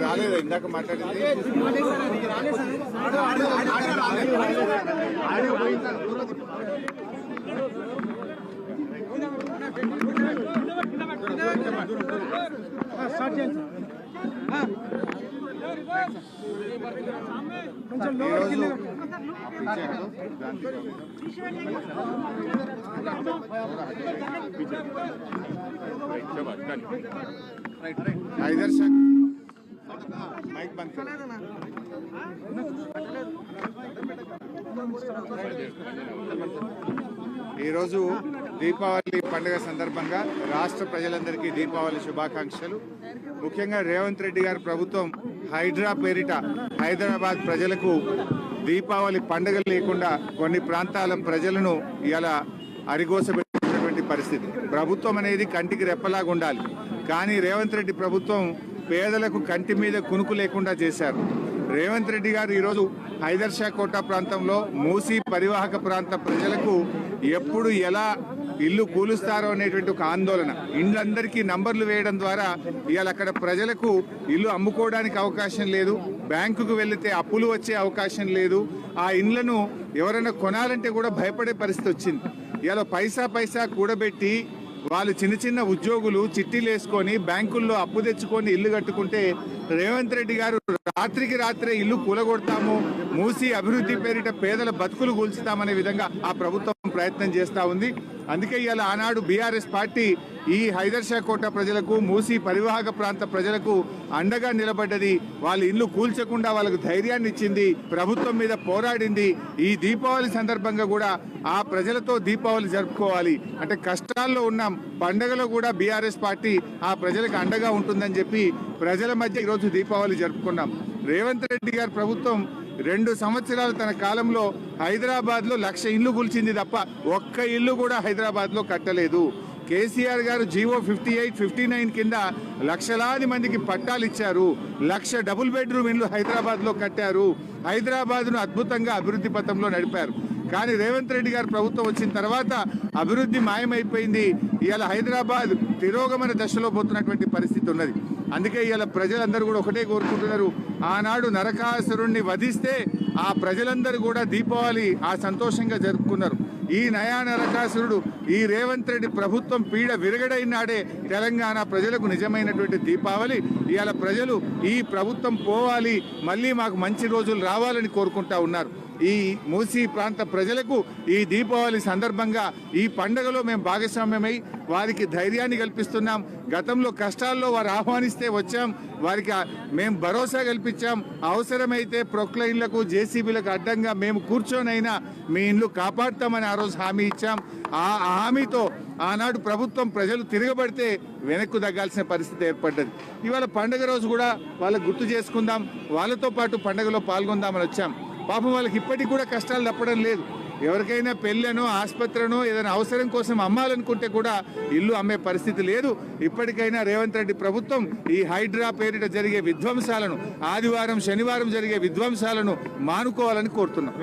రాలేదు ఇందాక మాట్లాడింది ఈరోజు ఈరోజు దీపావళి పండుగ సందర్భంగా రాష్ట్ర ప్రజలందరికీ దీపావళి శుభాకాంక్షలు. ముఖ్యంగా రేవంత్ రెడ్డి గారి ప్రభుత్వం హైడ్రా పేరిట హైదరాబాద్ ప్రజలకు దీపావళి పండుగ లేకుండా కొన్ని ప్రాంతాల ప్రజలను ఇలా అరిగోసబెట్టి పరిస్థితి. ప్రభుత్వం అనేది కంటికి రెప్పలాగా ఉండాలి. కానీ రేవంత్ రెడ్డి ప్రభుత్వం పేదలకు కంటి మీద కునుకు లేకుండా చేశారు. రేవంత్ రెడ్డి గారు ఈరోజు హైదర్ షా కోట ప్రాంతంలో మూసీ పరివాహక ప్రాంత ప్రజలకు ఎప్పుడు ఎలా ఇల్లు కూలుస్తారో అనేటువంటి ఒక ఆందోళన. ఇండ్లందరికీ నంబర్లు వేయడం ద్వారా ఇవాళ అక్కడ ప్రజలకు ఇల్లు అమ్ముకోవడానికి అవకాశం లేదు. బ్యాంకుకు వెళితే అప్పులు వచ్చే అవకాశం లేదు. ఆ ఇండ్లను ఎవరైనా కొనాలంటే కూడా భయపడే పరిస్థితి వచ్చింది. ఇవాళ పైసా పైసా కూడబెట్టి వాళ్ళు చిన్న చిన్న ఉద్యోగులు చిట్టీలు వేసుకొని బ్యాంకుల్లో అప్పు తెచ్చుకొని ఇల్లు కట్టుకుంటే రేవంత్ రెడ్డి గారు రాత్రికి రాత్రే ఇల్లు కూలగొడతాము మూసి అభివృద్ధి పేరిట పేదల బతుకులు కూల్చుతామనే విధంగా ఆ ప్రభుత్వం ప్రయత్నం చేస్తా ఉంది. అందుకే ఇవాళ ఆనాడు బీఆర్ఎస్ పార్టీ ఈ హైదర్ షా కోట ప్రజలకు మూసి పరివాహక ప్రాంత ప్రజలకు అండగా నిలబడ్డది. వాళ్ళ ఇల్లు కూల్చకుండా వాళ్ళకు ధైర్యాన్ని ఇచ్చింది ప్రభుత్వం మీద పోరాడింది. ఈ దీపావళి సందర్భంగా కూడా ఆ ప్రజలతో దీపావళి జరుపుకోవాలి. అంటే కష్టాల్లో ఉన్నాం పండగలో కూడా బీఆర్ఎస్ పార్టీ ఆ ప్రజలకు అండగా ఉంటుందని చెప్పి ప్రజల మధ్య ఈరోజు దీపావళి జరుపుకున్నాం. రేవంత్ రెడ్డి గారి ప్రభుత్వం రెండు సంవత్సరాలు తన కాలంలో హైదరాబాద్లో లక్ష ఇల్లు కూల్చింది తప్ప ఒక్క ఇల్లు కూడా హైదరాబాద్లో కట్టలేదు. కేసీఆర్ గారు GO fifty eight fifty nine కింద లక్షలాది మందికి పట్టాలు ఇచ్చారు. లక్ష డబుల్ బెడ్రూమ్ ఇల్లు హైదరాబాద్లో కట్టారు. హైదరాబాద్ను అద్భుతంగా అభివృద్ధి పథంలో నడిపారు. కానీ రేవంత్ రెడ్డి గారు ప్రభుత్వం వచ్చిన తర్వాత అభివృద్ధి మాయమైపోయింది. ఇవాళ హైదరాబాద్ తిరోగమన దశలో పోతున్నటువంటి పరిస్థితి ఉన్నది. అందుకే ఇవాళ ప్రజలందరూ కూడా ఒకటే కోరుకుంటున్నారు. ఆనాడు నరకాసురుణ్ణి వధిస్తే ఆ ప్రజలందరూ కూడా దీపావళి ఆ సంతోషంగా జరుపుకున్నారు. ఈ నయా నరకాసురుడు ఈ రేవంత్ రెడ్డి ప్రభుత్వం పీడ విరగడైనాడే తెలంగాణ ప్రజలకు నిజమైనటువంటి దీపావళి. ఇవాళ ప్రజలు ఈ ప్రభుత్వం పోవాలి మళ్ళీ మాకు మంచి రోజులు రావాలని కోరుకుంటా ఉన్నారు. ఈ మూసీ ప్రాంత ప్రజలకు ఈ దీపావళి సందర్భంగా ఈ పండుగలో మేము భాగస్వామ్యమై వారికి ధైర్యాన్ని కల్పిస్తున్నాం. గతంలో కష్టాల్లో వారు ఆహ్వానిస్తే వచ్చాం. వారికి మేము భరోసా కల్పించాం. అవసరమైతే ప్రొక్లైన్లకు జేసీబీలకు అడ్డంగా మేము కూర్చొనైనా మీ ఇండ్లు కాపాడుతామని ఆ రోజు హామీ ఇచ్చాం. ఆ ఆ హామీతో ఆనాడు ప్రభుత్వం ప్రజలు తిరగబడితే వెనక్కు తగ్గాల్సిన పరిస్థితి ఏర్పడ్డది. ఇవాళ పండుగ రోజు కూడా వాళ్ళకు గుర్తు చేసుకుందాం. వాళ్ళతో పాటు పండుగలో పాల్గొందామని వచ్చాం. పాపం వాళ్ళకి ఇప్పటికి కూడా కష్టాలు తప్పడం లేదు. ఎవరికైనా పెళ్ళనో ఆసుపత్రినో ఏదైనా అవసరం కోసం అమ్మాలనుకుంటే కూడా ఇల్లు అమ్మే పరిస్థితి లేదు. ఇప్పటికైనా రేవంత్ రెడ్డి ప్రభుత్వం ఈ హైడ్రా పేరిట జరిగే విధ్వంసాలను ఆదివారం శనివారం జరిగే విధ్వంసాలను మానుకోవాలని కోరుతున్నాం.